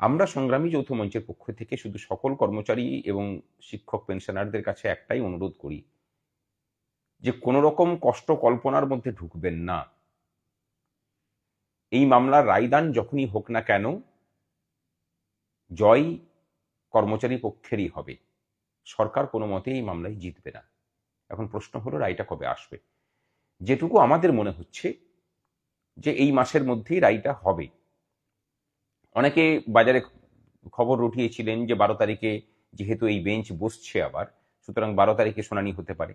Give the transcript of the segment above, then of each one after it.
আমরা সংগ্রামী যৌথ মঞ্চের পক্ষ থেকে শুধু সকল কর্মচারী এবং শিক্ষক পেনশনারদের কাছে একটাই অনুরোধ করি যে কোনো রকম কষ্ট কল্পনার মধ্যে ঢুকবেন না। এই মামলার রায়দান যখনই হোক না কেন, জয় কর্মচারী পক্ষেরই হবে। সরকার কোনো মতে এই মামলায় জিতবে না। এখন প্রশ্ন হলো, রায়টা কবে আসবে? যেটুকু আমাদের মনে হচ্ছে যে এই মাসের মধ্যেই রায়টা হবে। অনেকে বাজারে খবর উঠিয়েছিলেন যে বারো তারিখে যেহেতু এই বেঞ্চ বসছে আবার, সুতরাং বারো তারিখে শুনানি হতে পারে।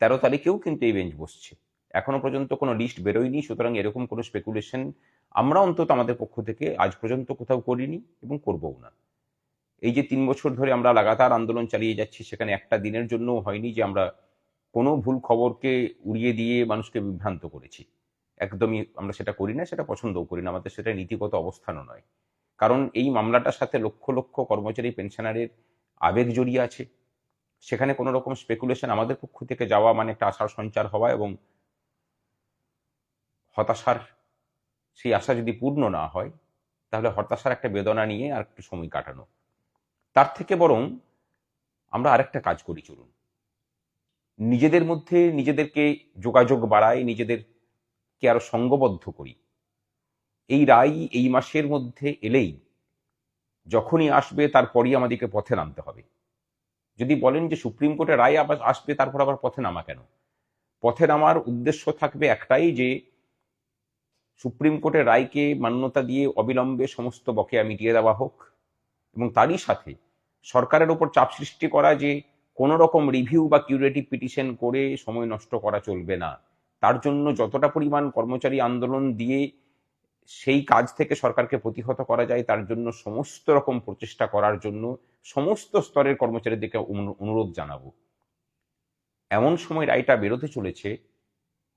তেরো তারিখেও কিন্তু এই বেঞ্চ বসছে। এখনও পর্যন্ত কোনো লিস্ট বেরোয়নি, সুতরাং এরকম কোনো স্পেকুলেশন আমরা অন্তত আমাদের পক্ষ থেকে আজ পর্যন্ত কোথাও করিনি এবং করবও না। এই যে তিন বছর ধরে আমরা লাগাতার আন্দোলন চালিয়ে যাচ্ছি, সেখানে একটা দিনের জন্যও হয়নি যে আমরা কোনো ভুল খবরকে উড়িয়ে দিয়ে মানুষকে বিভ্রান্ত করেছি। একদমই আমরা সেটা করি না, সেটা পছন্দও করি না। আমাদের সেটা নীতিগত অবস্থানও নয়। কারণ এই মামলাটার সাথে লক্ষ লক্ষ কর্মচারী পেনশনারের আবেগ জড়িয়ে আছে। সেখানে কোনো রকম স্পেকুলেশন আমাদের পক্ষ থেকে যাওয়া মানে একটা আশার সঞ্চার হওয়া এবং হতাশার সেই আশা যদি পূর্ণ না হয়, তাহলে হতাশার একটা বেদনা নিয়ে আর একটু সময় কাটানো। তার থেকে বরং আমরা আরেকটা কাজ করি চলুন। নিজেদের মধ্যে নিজেদেরকে যোগাযোগ বাড়াই নিজেদেরকে আরও সঙ্গবদ্ধ করি। এই রায় এই মাসের মধ্যে এলেই যখনই আসবে তারপরই আমাদেরকে পথে নামতে হবে। যদি বলেন যে সুপ্রিম কোর্টের রায় আবার আসবে তারপর আবার পথে নামা কেন? পথে নামার উদ্দেশ্য থাকবে একটাই যে সুপ্রিম কোর্টের রায়কে মান্যতা দিয়ে অবিলম্বে সমস্ত বকেয়া মিটিয়ে দেওয়া হোক এবং তারই সাথে সরকারের ওপর চাপ সৃষ্টি করা যে কোনো রকম রিভিউ বা কিউরেটিভ পিটিশন করে সময় নষ্ট করা চলবে না। তার জন্য যতটা পরিমাণ কর্মচারী আন্দোলন দিয়ে সেই কাজ থেকে সরকারকে প্রতিহত করা যায়, তার জন্য সমস্ত রকম প্রচেষ্টা করার জন্য সমস্ত স্তরের কর্মচারীদেরকে অনু- অনুরোধ জানাব। এমন সময় রায়টা বেরোতে চলেছে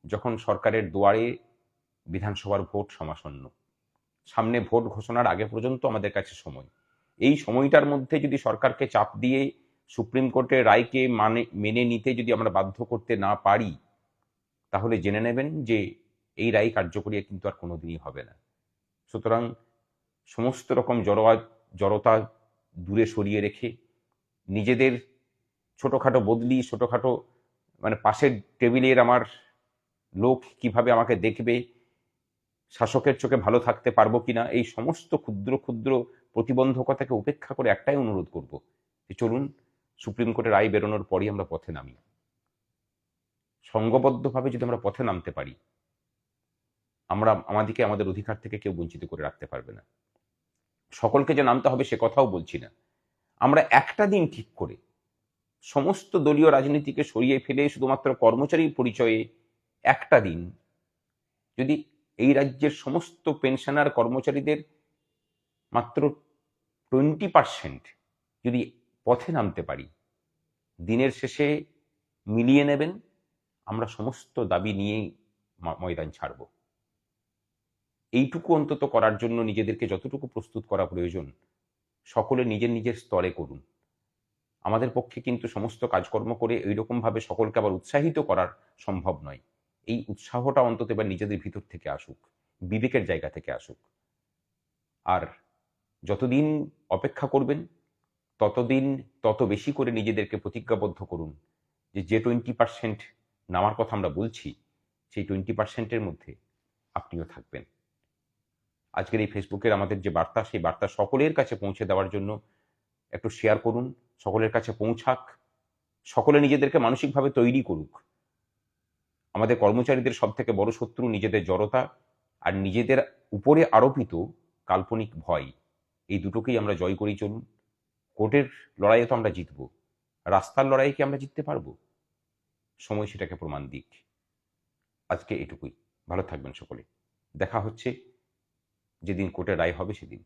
যখন সরকারের দুয়ারে বিধানসভার ভোট সমাসন্ন। সামনে ভোট ঘোষণার আগে পর্যন্ত আমাদের কাছে সময়। এই সময়টার মধ্যে যদি সরকারকে চাপ দিয়ে সুপ্রিম কোর্টের রায়কে মানে মেনে নিতে যদি আমরা বাধ্য করতে না পারি, তাহলে জেনে নেবেন যে এই রায় কার্যকরী কিন্তু আর কোনোদিনই হবে না। সুতরাং সমস্ত রকম জড়োয়া জড়তা দূরে সরিয়ে রেখে নিজেদের ছোটোখাটো বদলি, ছোটোখাটো মানে পাশের টেবিলের আমার লোক কীভাবে আমাকে দেখবে, শাসকের চোখে ভালো থাকতে পারব কিনা, এই সমস্ত ক্ষুদ্র ক্ষুদ্র প্রতিবন্ধকতাকে উপেক্ষা করে একটাই অনুরোধ করব যে চলুন সুপ্রিম কোর্টের রায় বেরোনোর পরই আমরা পথে নামি। সংঘবদ্ধভাবে যদি আমরা পথে নামতে পারি আমরা আমাদেরকে আমাদের অধিকার থেকে কেউ বঞ্চিত করে রাখতে পারবে না। সকলকে যে নামতে হবে সে কথাও বলছি না। আমরা একটা দিন ঠিক করে সমস্ত দলীয় রাজনীতিকে সরিয়ে ফেলে শুধুমাত্র কর্মচারী পরিচয়ে একটা দিন যদি এই রাজ্যের সমস্ত পেনশনার কর্মচারীদের মাত্র টোয়েন্টি পার্সেন্ট যদি পথে নামতে পারি, দিনের শেষে মিলিয়ে নেবেন, আমরা সমস্ত দাবি নিয়েই ময়দান ছাড়ব। এইটুকু অন্তত করার জন্য নিজেদেরকে যতটুকু প্রস্তুত করা প্রয়োজন, সকলে নিজের নিজের স্তরে করুন। আমাদের পক্ষে কিন্তু সমস্ত কাজকর্ম করে এইরকমভাবে সকলকে আবার উৎসাহিত করার সম্ভব নয়। এই উৎসাহটা অন্তত এবার নিজেদের ভিতর থেকে আসুক, বিবেকের জায়গা থেকে আসুক। আর যতদিন অপেক্ষা করবেন, ততদিন তত বেশি করে নিজেদেরকে প্রতিজ্ঞাবদ্ধ করুন যে যে টোয়েন্টি পার্সেন্ট নামার কথা আমরা বলছি, সেই টোয়েন্টি পার্সেন্টের মধ্যে আপনিও থাকবেন। আজকের এই ফেসবুকের আমাদের যে বার্তা, সেই বার্তা সকলের কাছে পৌঁছে দেওয়ার জন্য একটু শেয়ার করুন, সকলের কাছে পৌঁছাক, সকলে নিজেদেরকে মানসিকভাবে তৈরি করুক। আমাদের কর্মচারীদের সব থেকে বড় শত্রু নিজেদের জড়তা আর নিজেদের উপরে আরোপিত কাল্পনিক ভয়। এই দুটোকেই আমরা জয় করেই চলুন। কোর্টের লড়াইয়ে তো আমরা জিতব। রাস্তার লড়াইয়ে কি আমরা জিততে পারব? সময় সেটাকে প্রমাণ দিক। আজকে এটুকুই। ভালো থাকবেন সকলে। দেখা হচ্ছে যেদিন কোর্টে রায় হবে সেদিন।